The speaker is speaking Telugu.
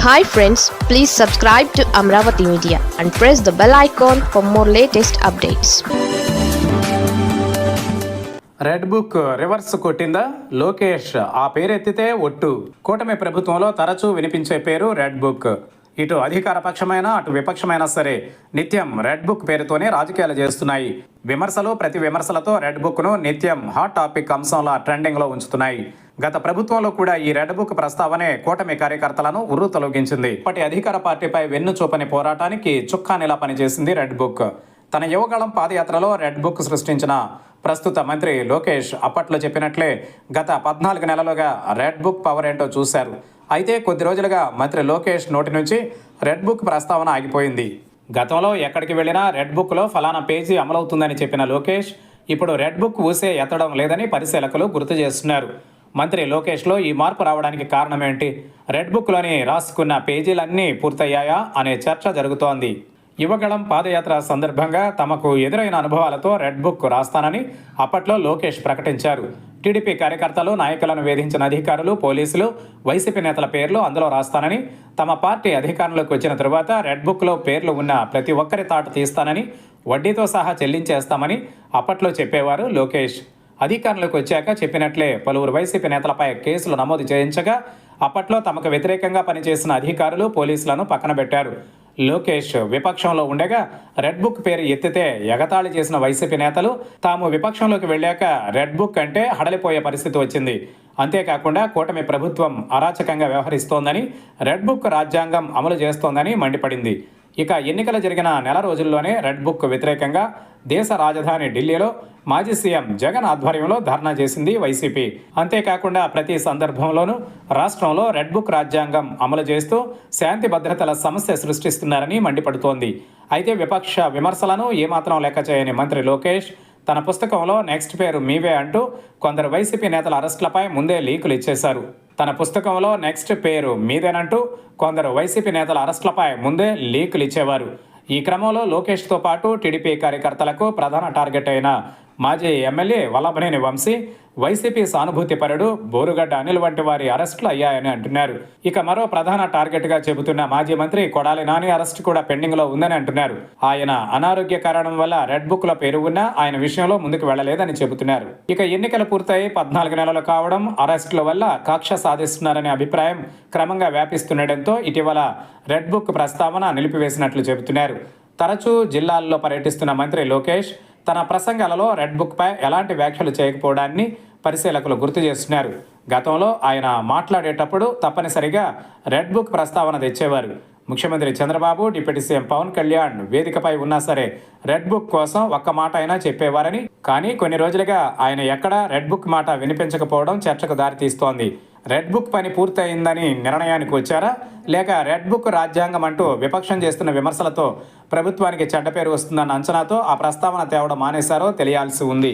Hi friends please subscribe to Amaravati media and press the bell icon for more latest updates red book reverse కొట్టిందా? లోకేష్ ఆ పేరెత్తితే ఒట్టు. కూటమి ప్రభుత్వంలో తరచూ వినిపించే పేరు రెడ్ బుక్ ఇటు అధికార పక్షమైన అటు విపక్షమైనా సరే నిత్యం రెడ్ బుక్ పేరుతోనే రాజకీయాలు చేస్తున్నాయి. విమర్శలు ప్రతి విమర్శలతో రెడ్ బుక్ను నిత్యం హాట్ టాపిక్ అంశంలో ట్రెండింగ్లో ఉంచుతున్నాయి. గత ప్రభుత్వంలో కూడా ఈ రెడ్ బుక్ ప్రస్తావనే కూటమి కార్యకర్తలను ఉర్రు తొలగించింది ఇప్పటి అధికార పార్టీపై వెన్ను చూపని పోరాటానికి చుక్కానిలా పనిచేసింది రెడ్ బుక్. తన యువకాలం పాదయాత్రలో రెడ్ బుక్ సృష్టించిన ప్రస్తుత మంత్రి లోకేష్ అప్పట్లో చెప్పినట్లే గత పద్నాలుగు నెలలుగా రెడ్ బుక్ పవర్ ఏంటో చూశారు. అయితే కొద్ది రోజులుగా మంత్రి లోకేష్ నోటి నుంచి రెడ్ బుక్ ప్రస్తావన ఆగిపోయింది. గతంలో ఎక్కడికి వెళ్ళినా రెడ్ బుక్లో ఫలానా పేజీ అమలవుతుందని చెప్పిన లోకేష్ ఇప్పుడు రెడ్ బుక్ ఊసే ఎత్తడం లేదని పరిశీలకులు గుర్తు చేస్తున్నారు. మంత్రి లోకేష్లో ఈ మార్పు రావడానికి కారణం ఏంటి? రెడ్ బుక్లోని రాసుకున్న పేజీలన్నీ పూర్తయ్యాయా అనే చర్చ జరుగుతోంది. యువగళం పాదయాత్ర సందర్భంగా తమకు ఎదురైన అనుభవాలతో రెడ్ బుక్ రాస్తానని అప్పట్లో లోకేష్ ప్రకటించారు. టీడీపీ కార్యకర్తలు నాయకులను వేధించిన అధికారులు పోలీసులు వైసీపీ నేతల పేర్లు అందులో రాస్తానని తమ పార్టీ అధికారంలోకి వచ్చిన తరువాత రెడ్ బుక్లో పేర్లు ఉన్న ప్రతి ఒక్కరి తాటు తీస్తానని వడ్డీతో సహా చెల్లించేస్తామని అప్పట్లో చెప్పేవారు లోకేష్. అధికారంలోకి వచ్చాక చెప్పినట్లే పలువురు వైసీపీ నేతలపై కేసులు నమోదు చేయించగా అప్పట్లో తమకు వ్యతిరేకంగా పనిచేసిన అధికారులు పోలీసులను పక్కన పెట్టారు. లోకేష్ విపక్షంలో ఉండగా రెడ్ బుక్ పేరు ఎత్తితే ఎగతాళి చేసిన వైసీపీ నేతలు తాము విపక్షంలోకి వెళ్ళాక రెడ్ బుక్ అంటే హడలిపోయే పరిస్థితి వచ్చింది. అంతేకాకుండా కూటమి ప్రభుత్వం అరాచకంగా వ్యవహరిస్తోందని రెడ్ బుక్ రాజ్యాంగం అమలు చేస్తోందని మండిపడింది. ఇక ఎన్నికలు జరిగిన నెల రోజుల్లోనే రెడ్ బుక్ వ్యతిరేకంగా దేశ రాజధాని ఢిల్లీలో మాజీ సీఎం జగన్ ఆధ్వర్యంలో ధర్నా చేసింది వైసీపీ. అంతేకాకుండా ప్రతి సందర్భంలోనూ రాష్ట్రంలో రెడ్ బుక్ రాజ్యాంగం అమలు చేస్తూ శాంతి భద్రతల సమస్య సృష్టిస్తున్నారని మండిపడుతోంది. అయితే విపక్ష విమర్శలను ఏమాత్రం లెక్క చేయని మంత్రి లోకేష్ తన పుస్తకంలో నెక్స్ట్ పేరు మీవే అంటూ కొందరు వైసీపీ నేతల అరెస్టులపై ముందే లీకులు ఇచ్చేశారు. తన పుస్తకంలో నెక్స్ట్ పేరు మీదేనంటూ కొందరు వైసీపీ నేతల అరెస్టులపై ముందే లీకులు ఇచ్చేవారు. ఈ క్రమంలో లోకేష్తో పాటు టీడీపీ కార్యకర్తలకు ప్రధాన టార్గెట్ అయిన మాజీ ఎమ్మెల్యే వల్లభనేని వంశీ వైసీపీ సానుభూతిపరుడు బోరుగడ్డ అనిల్ వంటి వారి అరెస్టులు అయ్యాయని అంటున్నారు. ఇక మరో ప్రధాన టార్గెట్గా చెబుతున్న మాజీ మంత్రి కొడాలి నాని అరెస్ట్ కూడా పెండింగ్లో ఉందని అంటున్నారు. ఆయన అనారోగ్య కారణం వల్ల రెడ్ బుక్లో పేరు ఉన్నా ఆయన విషయంలో ముందుకు వెళ్ళలేదని చెబుతున్నారు. ఇక ఎన్నికలు పూర్తయి పద్నాలుగు నెలలు కావడం అరెస్టుల వల్ల కక్ష సాధిస్తున్నారనే అభిప్రాయం క్రమంగా వ్యాపిస్తుండటంతో ఇటీవల రెడ్ బుక్ ప్రస్తావన నిలిపివేసినట్లు చెబుతున్నారు. తరచూ జిల్లాల్లో పర్యటిస్తున్న మంత్రి లోకేష్ తన ప్రసంగాలలో రెడ్ బుక్పై ఎలాంటి వ్యాఖ్యలు చేయకపోవడాన్ని పరిశీలకులు గుర్తు చేస్తున్నారు. గతంలో ఆయన మాట్లాడేటప్పుడు తప్పనిసరిగా రెడ్ బుక్ ప్రస్తావన తెచ్చేవారు. ముఖ్యమంత్రి చంద్రబాబు డిప్యూటీ సీఎం పవన్ కళ్యాణ్ వేదికపై ఉన్నా సరే రెడ్ బుక్ కోసం ఒక్క మాట అయినా చెప్పేవారని. కానీ కొన్ని రోజులుగా ఆయన ఎక్కడా రెడ్ బుక్ మాట వినిపించకపోవడం చర్చకు దారితీస్తోంది. రెడ్ బుక్ పని పూర్తయిందని నిర్ణయానికి వచ్చారా? లేక రెడ్ బుక్ రాజ్యాంగం అంటూ విపక్షం చేస్తున్న విమర్శలతో ప్రభుత్వానికి చెడ్డ పేరు వస్తుందన్న అంచనాతో ఆ ప్రస్తావన తేవడం మానేశారో తెలియాల్సి ఉంది.